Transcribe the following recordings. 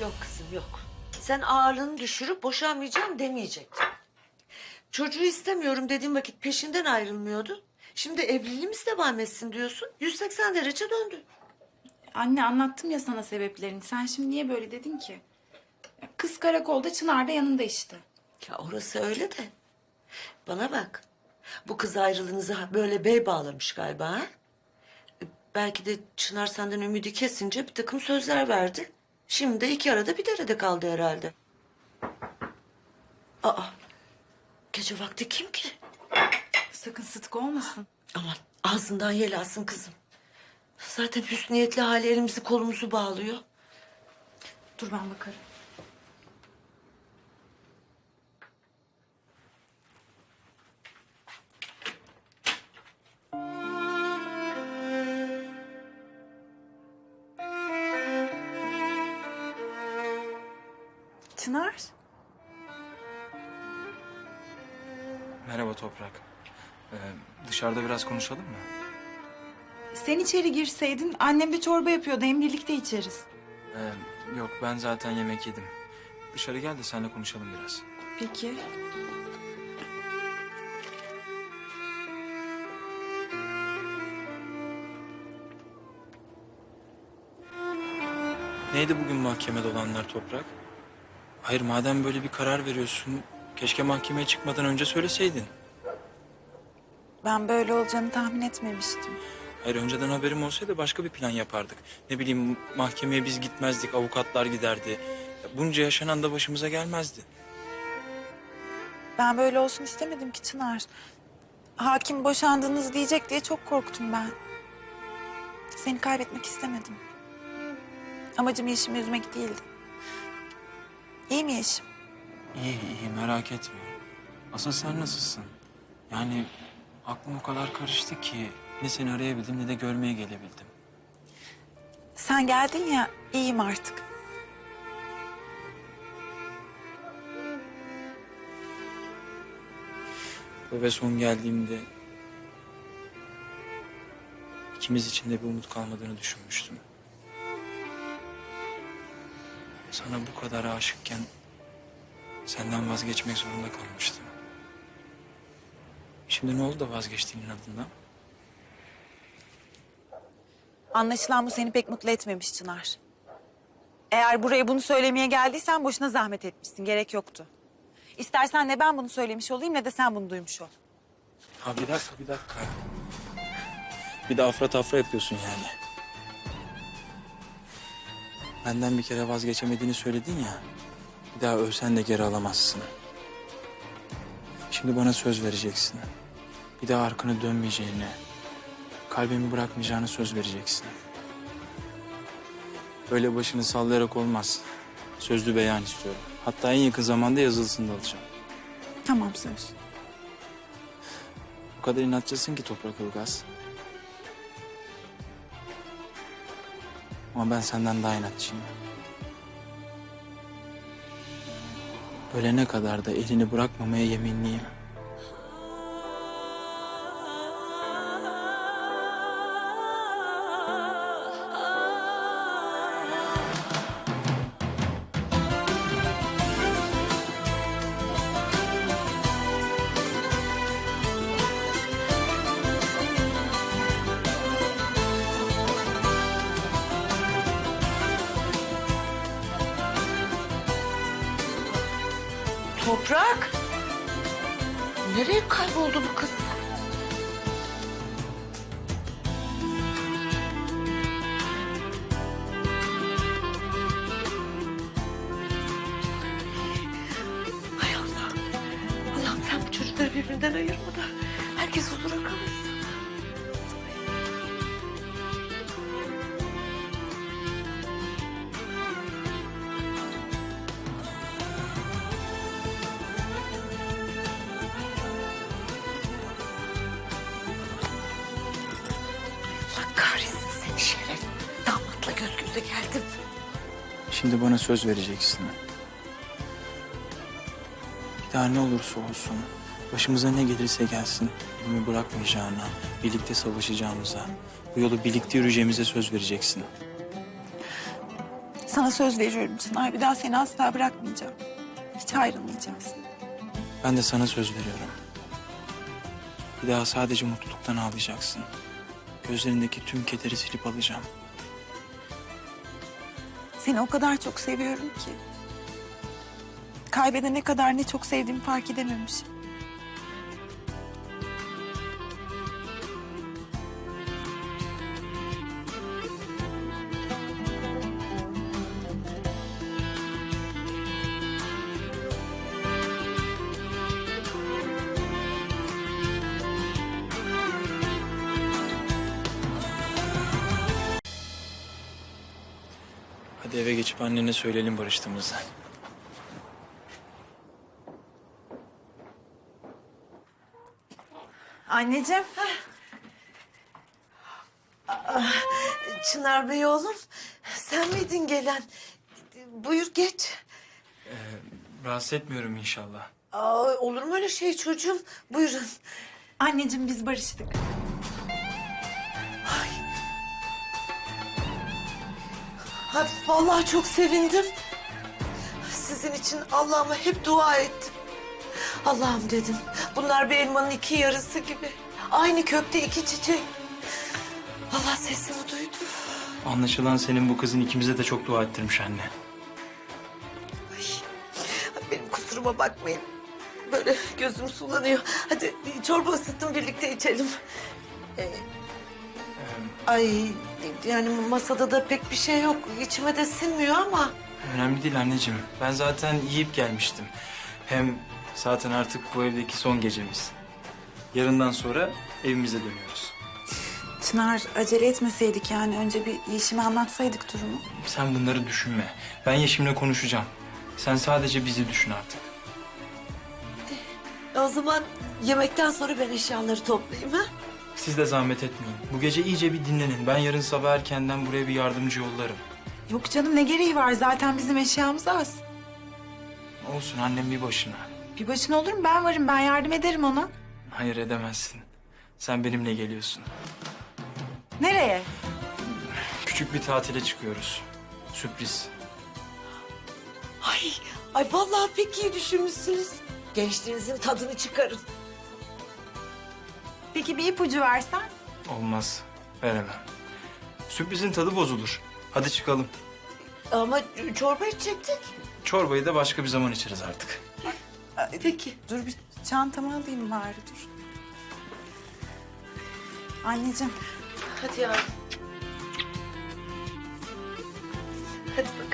Yok kızım yok. Sen ağırlığını düşürüp boşanmayacağım demeyecektin. Çocuğu istemiyorum dediğim vakit peşinden ayrılmıyordu. Şimdi evliliğimiz devam etsin diyorsun. 180 derece döndü. Anne anlattım ya sana sebeplerini. Sen şimdi niye böyle dedin ki? Ya Kız karakolda Çınar da yanında işte. Ya orası öyle de. Bana bak. Bu kız ayrılığınıza böyle bey bağlamış galiba ha? E, Belki de Çınar senden ümidi kesince bir takım sözler verdi. Şimdi de iki arada bir derede kaldı herhalde. Aa, gece vakti kim ki? Sakın Sıtkı olmasın. Aman ağzından yel alsın kızım. Zaten hüsniyetli hali elimizi kolumuzu bağlıyor. Dur ben bakarım. Toprak. Ee, dışarıda biraz konuşalım mı? Sen içeri girseydin annem de çorba yapıyordu. Hem birlikte içeriz. Ee, yok ben zaten yemek yedim. Dışarı gel de seninle konuşalım biraz. Peki. Neydi bugün mahkemede olanlar Toprak? Hayır madem böyle bir karar veriyorsun... ...keşke mahkemeye çıkmadan önce söyleseydin. Ben böyle olacağını tahmin etmemiştim. Hayır önceden haberim olsaydı başka bir plan yapardık. Ne bileyim mahkemeye biz gitmezdik, avukatlar giderdi. Ya Bunca yaşanan da başımıza gelmezdi. Ben böyle olsun istemedim ki Çınar. Hakim boşandınız diyecek diye çok korktum ben. Seni kaybetmek istemedim. Amacım Yeşim'i üzmek değildi. İyi mi Yeşim? İyi iyi merak etme. Asıl sen nasılsın? Yani aklım o kadar karıştı ki ne seni arayabildim ne de görmeye gelebildim. Sen geldin ya iyiyim artık. Ve son geldiğimde ikimiz için de bir umut kalmadığını düşünmüştüm. Sana bu kadar aşıkken senden vazgeçmek zorunda kalmıştım. Şimdi ne oldu da vazgeçtiğinin adından? Anlaşılan bu seni pek mutlu etmemiş Çınar. Eğer buraya bunu söylemeye geldiysen boşuna zahmet etmişsin. Gerek yoktu. İstersen ne ben bunu söylemiş olayım ne de sen bunu duymuş ol. Ha bir dakika bir dakika. Bir de afra tafra yapıyorsun yani. Benden bir kere vazgeçemediğini söyledin ya. Bir daha ölsen de geri alamazsın. Şimdi bana söz vereceksin. Bir daha arkanı dönmeyeceğini, kalbimi bırakmayacağını söz vereceksin. Böyle başını sallayarak olmaz. Sözlü beyan istiyorum. Hatta en yakın zamanda yazılısını da alacağım. Tamam söz. O kadar inatçısın ki Toprak Ilgaz. Ama ben senden daha inatçıyım. Ölene kadar da elini bırakmamaya yeminliyim. Çocukları birbirinden ayırma da herkes huzura kavuşsun. Allah kahretsin seni şeref. Damatla göz göze geldim. Şimdi bana söz vereceksin. Bir daha ne olursa olsun, başımıza ne gelirse gelsin, elimi bırakmayacağına, birlikte savaşacağımıza, bu yolu birlikte yürüyeceğimize söz vereceksin. Sana söz veriyorum Çınar. Bir daha seni asla bırakmayacağım. Hiç ayrılmayacağız. Ben de sana söz veriyorum. Bir daha sadece mutluluktan ağlayacaksın. Gözlerindeki tüm kederi silip alacağım. Seni o kadar çok seviyorum ki. Kaybedene kadar ne çok sevdiğimi fark edememişim. Hadi eve geçip annene söyleyelim barıştığımızı. Anneciğim. Çınar Bey oğlum, sen miydin gelen? Buyur geç. Rahatsız etmiyorum inşallah. Aa, olur mu öyle şey çocuğum? Buyurun. Anneciğim biz barıştık. Ha, vallahi çok sevindim. Sizin için Allah'ıma hep dua ettim. Allah'ım dedim. Bunlar bir elmanın iki yarısı gibi. Aynı kökte iki çiçek. Allah sesimi duydu. Anlaşılan senin bu kızın ikimize de çok dua ettirmiş anne. Ay, benim kusuruma bakmayın. Böyle gözüm sulanıyor. Hadi çorba ısıttım birlikte içelim. Ee, ay yani masada da pek bir şey yok. İçime de sinmiyor ama. Önemli değil anneciğim. Ben zaten yiyip gelmiştim. Hem zaten artık bu evdeki son gecemiz. Yarından sonra evimize dönüyoruz. Çınar acele etmeseydik yani önce bir Yeşim'e anlatsaydık durumu. Sen bunları düşünme. Ben Yeşim'le konuşacağım. Sen sadece bizi düşün artık. O zaman yemekten sonra ben eşyaları toplayayım ha? Siz de zahmet etmeyin. Bu gece iyice bir dinlenin. Ben yarın sabah erkenden buraya bir yardımcı yollarım. Yok canım ne gereği var zaten bizim eşyamız az. Olsun annem bir başına. Bir başına olur mu ben varım ben yardım ederim ona. Hayır edemezsin. Sen benimle geliyorsun. Nereye? Küçük bir tatile çıkıyoruz. Sürpriz. Ay, ay vallahi pek iyi düşünmüşsünüz. Gençliğinizin tadını çıkarın. Peki bir ipucu versen? Olmaz. Veremem. Sürprizin tadı bozulur. Hadi çıkalım. Ama çorba içecektik. Çorbayı da başka bir zaman içeriz artık. Peki. Dur bir çantamı alayım bari dur. Anneciğim Hadi yavrum. Hadi bakalım.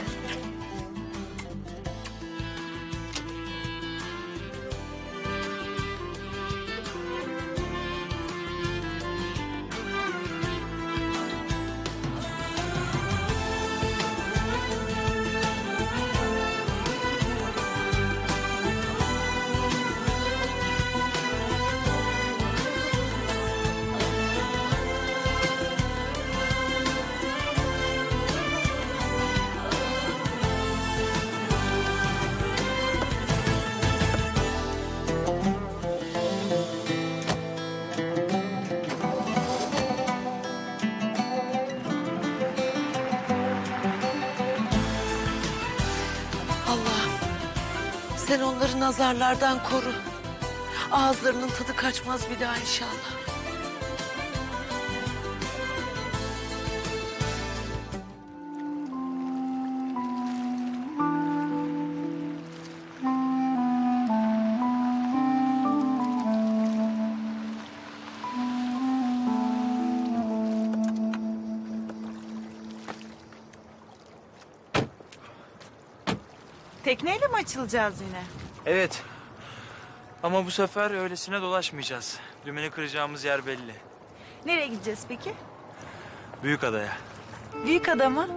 Sen onları nazarlardan koru. Ağızlarının tadı kaçmaz bir daha inşallah. Tekneyle mi açılacağız yine? Evet. Ama bu sefer öylesine dolaşmayacağız. Dümeni kıracağımız yer belli. Nereye gideceğiz peki? Büyük adaya. Büyük ada mı?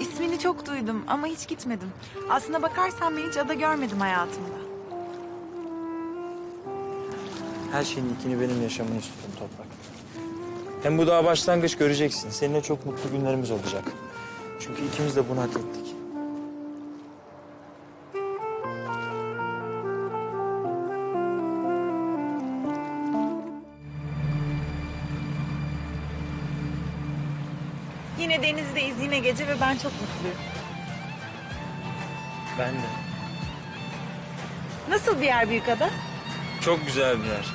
İsmini çok duydum ama hiç gitmedim. Aslına bakarsan ben hiç ada görmedim hayatımda. Her şeyin ilkini benim yaşamını istiyorum Toprak. Hem bu daha başlangıç göreceksin. Seninle çok mutlu günlerimiz olacak. Çünkü ikimiz de bunu hak ettik. Yine denizdeyiz yine gece ve ben çok mutluyum. Ben de. Nasıl bir yer Büyükada? Çok güzel bir yer.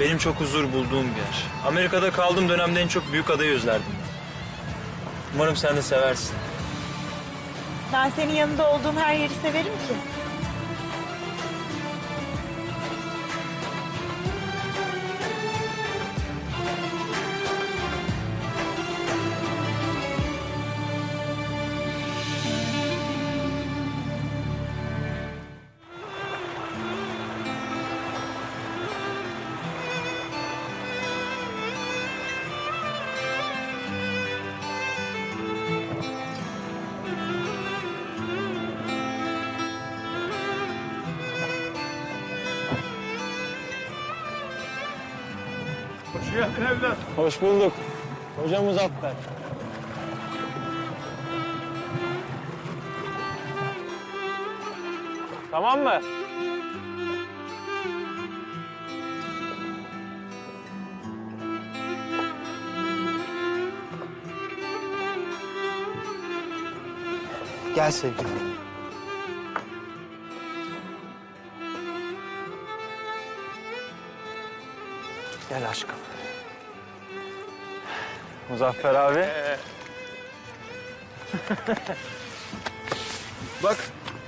Benim çok huzur bulduğum bir yer. Amerika'da kaldığım dönemde en çok büyük adayı özlerdim ben. Umarım sen de seversin. Ben senin yanında olduğum her yeri severim ki. Geldin evlat. Hoş bulduk. Hocam Muzaffer. Tamam mı? Gel sevgilim. Gel aşkım. Muzaffer abi. Bak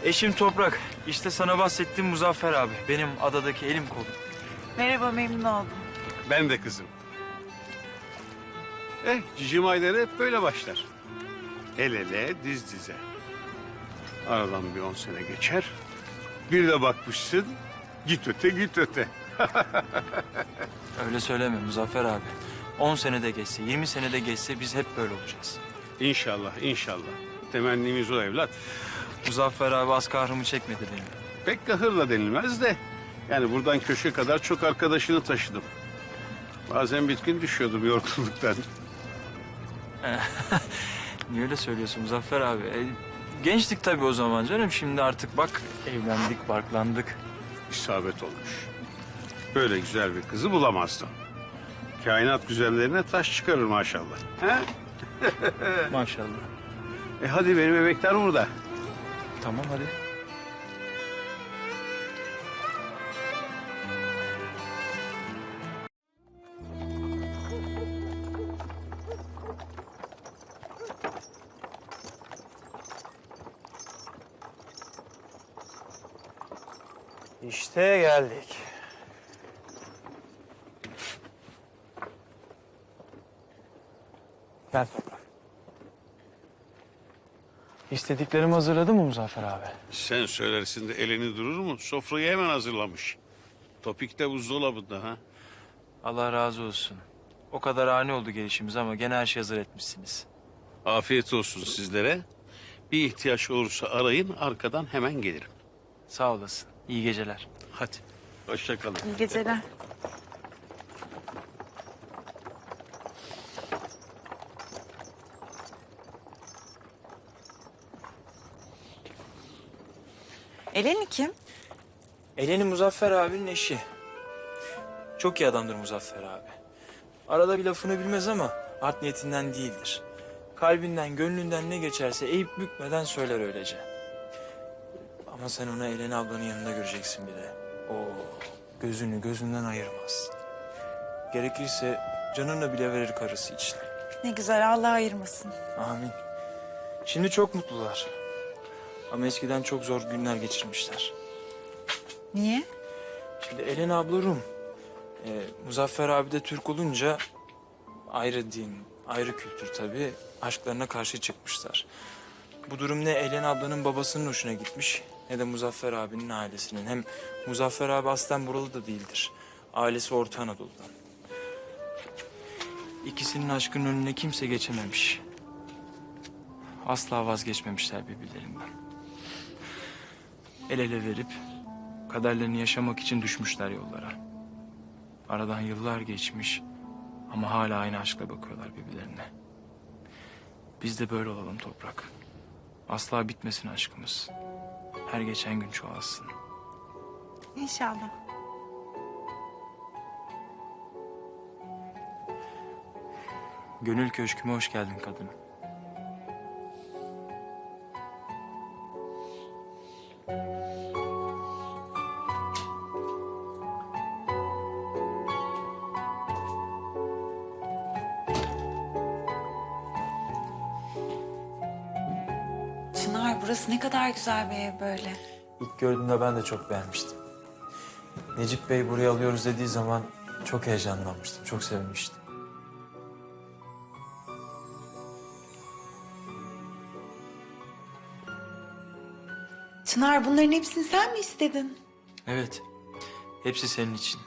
eşim Toprak. İşte sana bahsettiğim Muzaffer abi. Benim adadaki elim kolum. Merhaba memnun oldum. Ben de kızım. Eh, cicim ayları hep böyle başlar. El ele, diz dize. Aradan bir on sene geçer. Bir de bakmışsın, git öte git öte. Öyle söyleme Muzaffer abi. 10 senede geçse, 20 senede geçse biz hep böyle olacağız. İnşallah, inşallah. Temennimiz o evlat. Muzaffer abi az kahrımı çekmedi benim. Pek kahır da denilmez de. Yani buradan köşe kadar çok arkadaşını taşıdım. Bazen bitkin düşüyordum yorgunluktan. Niye öyle söylüyorsun Muzaffer abi? E, gençtik tabii o zaman canım. Şimdi artık bak evlendik, barklandık. İsabet olmuş. Böyle güzel bir kızı bulamazdım. Kainat güzellerine taş çıkarır maşallah. He? Maşallah. E hadi benim bebekler burada. Tamam hadi. İşte geldik. Gel Toprak. İstediklerimi hazırladın mı Muzaffer abi? Sen söylersin de elini durur mu? Sofrayı hemen hazırlamış. Topik de buzdolabında ha. Allah razı olsun. O kadar ani oldu gelişimiz ama gene her şey hazır etmişsiniz. Afiyet olsun sizlere. Bir ihtiyaç olursa arayın arkadan hemen gelirim. Sağ olasın. İyi geceler. Hadi. Hoşça kalın. İyi geceler. Eleni kim? Eleni Muzaffer abinin eşi. Çok iyi adamdır Muzaffer abi. Arada bir lafını bilmez ama art niyetinden değildir. Kalbinden, gönlünden ne geçerse eğip bükmeden söyler öylece. Ama sen onu Eleni ablanın yanında göreceksin bir de. O gözünü gözünden ayırmaz. Gerekirse canını bile verir karısı için. Ne güzel Allah ayırmasın. Amin. Şimdi çok mutlular. Ama eskiden çok zor günler geçirmişler. Niye? Şimdi Elen abla Rum. Ee, Muzaffer abi de Türk olunca ayrı din, ayrı kültür tabii. Aşklarına karşı çıkmışlar. Bu durum ne Elen ablanın babasının hoşuna gitmiş ne de Muzaffer abinin ailesinin. Hem Muzaffer abi aslen buralı da değildir. Ailesi Orta Anadolu'dan. İkisinin aşkının önüne kimse geçememiş. Asla vazgeçmemişler birbirlerinden. El ele verip kaderlerini yaşamak için düşmüşler yollara. Aradan yıllar geçmiş ama hala aynı aşkla bakıyorlar birbirlerine. Biz de böyle olalım toprak. Asla bitmesin aşkımız. Her geçen gün çoğalsın. İnşallah. Gönül köşküme hoş geldin kadın. Güzel bir ev böyle. İlk gördüğümde ben de çok beğenmiştim. Necip Bey buraya alıyoruz dediği zaman çok heyecanlanmıştım, çok sevinmiştim. Çınar bunların hepsini sen mi istedin? Evet, hepsi senin için.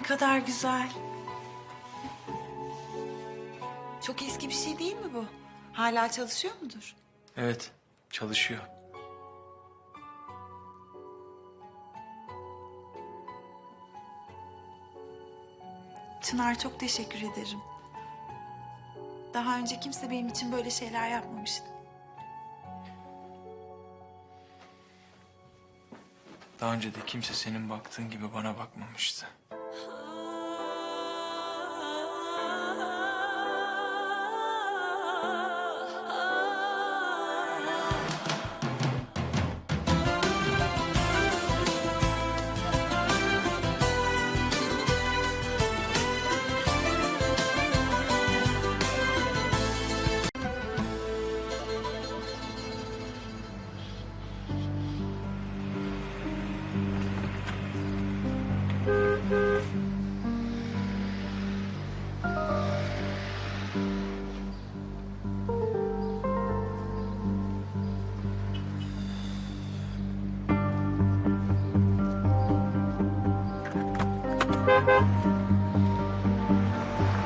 Ne kadar güzel. Çok eski bir şey değil mi bu? Hala çalışıyor mudur? Evet, çalışıyor. Çınar çok teşekkür ederim. Daha önce kimse benim için böyle şeyler yapmamıştı. Daha önce de kimse senin baktığın gibi bana bakmamıştı.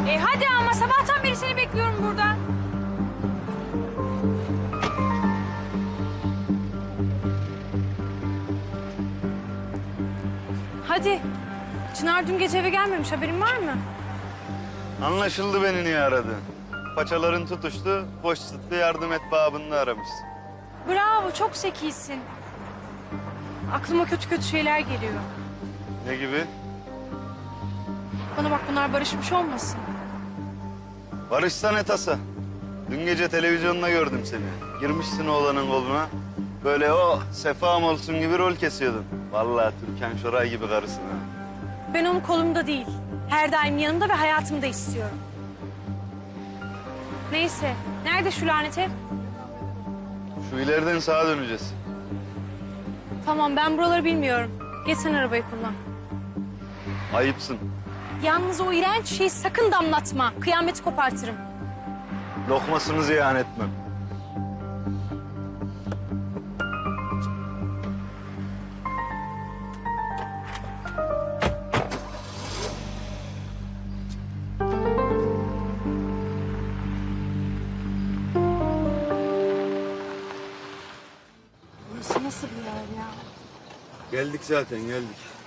E hadi ama sabahtan beri seni bekliyorum burada. Hadi. Çınar dün gece eve gelmemiş haberin var mı? Anlaşıldı beni niye aradın. Paçaların tutuştu, boş sıtlı yardım et babında aramışsın. Bravo çok zekisin. Aklıma kötü kötü şeyler geliyor. Ne gibi? Bana bak bunlar barışmış olmasın. Barışsan et asa. Dün gece televizyonda gördüm seni. Girmişsin oğlanın koluna. Böyle o sefam olsun gibi rol kesiyordun. Vallahi Türkan Şoray gibi karısın ha. Ben onu kolumda değil. Her daim yanımda ve hayatımda istiyorum. Neyse. Nerede şu lanet ev? Şu ileriden sağa döneceğiz. Tamam ben buraları bilmiyorum. Geç sen arabayı kullan. Ayıpsın. Yalnız o iğrenç şeyi sakın damlatma. Kıyameti kopartırım. Lokmasını ziyan etmem. Burası nasıl bir yer ya? Geldik zaten geldik.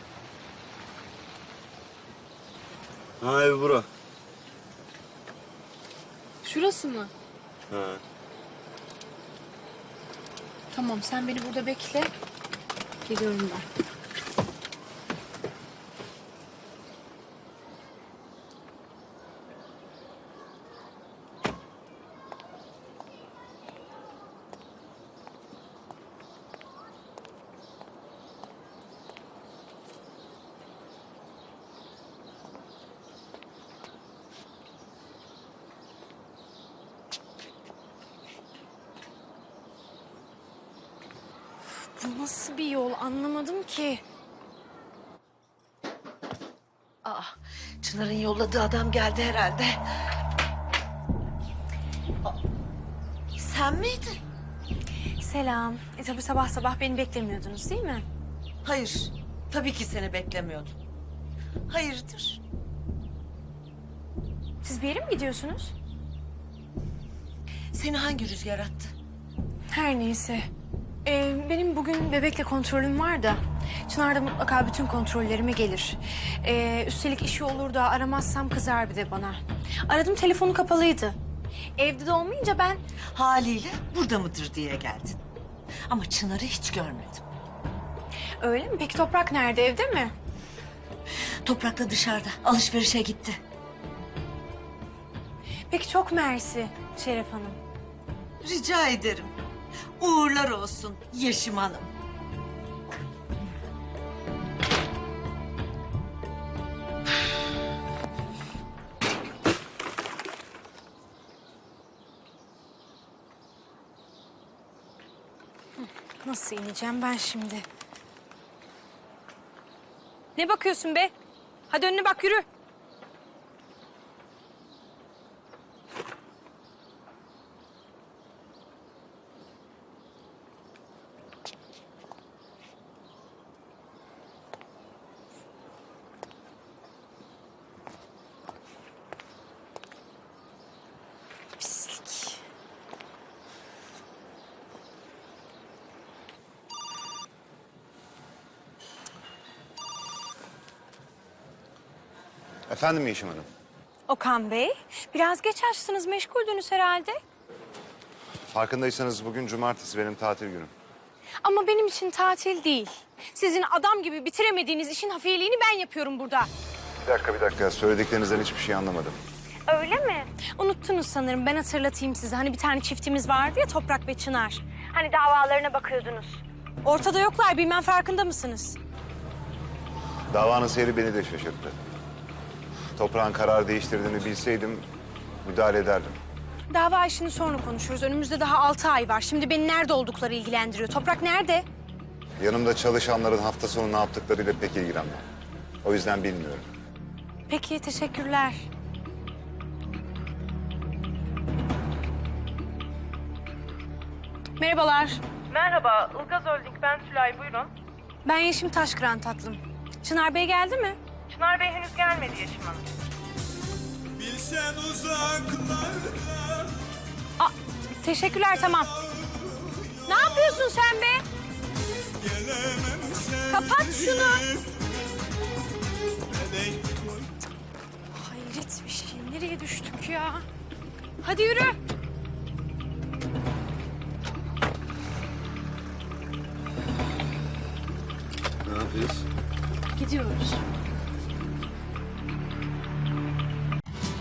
Ha ev bura. Şurası mı? Ha. Tamam sen beni burada bekle. Geliyorum ben. Bu nasıl bir yol anlamadım ki. Aa, Çınar'ın yolladığı adam geldi herhalde. Aa, Sen miydin? Selam. E tabii sabah sabah beni beklemiyordunuz değil mi? Hayır, tabii ki seni beklemiyordum. Hayırdır? Siz bir yere mi gidiyorsunuz? Seni hangi rüzgar attı? Her neyse. Ee, benim bugün bebekle kontrolüm var da. Çınar da mutlaka bütün kontrollerime gelir. Ee, üstelik işi olur da aramazsam kızar bir de bana. Aradım telefonu kapalıydı. Evde de olmayınca ben... Haliyle burada mıdır diye geldin. Ama Çınar'ı hiç görmedim. Öyle mi? Peki Toprak nerede? Evde mi? Toprakla dışarıda alışverişe gitti. Peki çok mersi Şeref Hanım. Rica ederim. Uğurlar olsun Yeşim Hanım. Nasıl ineceğim ben şimdi? Ne bakıyorsun be? Hadi önüne bak yürü. Efendim Yeşim Hanım. Okan Bey, biraz geç açtınız, meşguldünüz herhalde. Farkındaysanız bugün cumartesi benim tatil günüm. Ama benim için tatil değil. Sizin adam gibi bitiremediğiniz işin hafiyeliğini ben yapıyorum burada. Bir dakika bir dakika söylediklerinizden hiçbir şey anlamadım. Öyle mi? Unuttunuz sanırım. Ben hatırlatayım size. Hani bir tane çiftimiz vardı ya Toprak ve Çınar. Hani davalarına bakıyordunuz. Ortada yoklar. Bilmem farkında mısınız? Davanın seyri beni de şaşırttı. Toprağın karar değiştirdiğini bilseydim müdahale ederdim. Dava işini sonra konuşuruz. Önümüzde daha altı ay var. Şimdi beni nerede oldukları ilgilendiriyor. Toprak nerede? Yanımda çalışanların hafta sonu ne yaptıklarıyla pek ilgilenmem. O yüzden bilmiyorum. Peki, teşekkürler. Merhabalar. Merhaba, Ilgaz Holding. Ben Tülay, buyurun. Ben Yeşim Taşkıran tatlım. Çınar Bey geldi mi? Çınar Bey henüz gelmedi Yeşim Hanım. Bilsen uzaklarda Aa, teşekkürler, tamam. Ne yapıyorsun sen be? gelemem sen Kapat şunu. Hayret bir şey. Nereye düştük ya? Hadi yürü.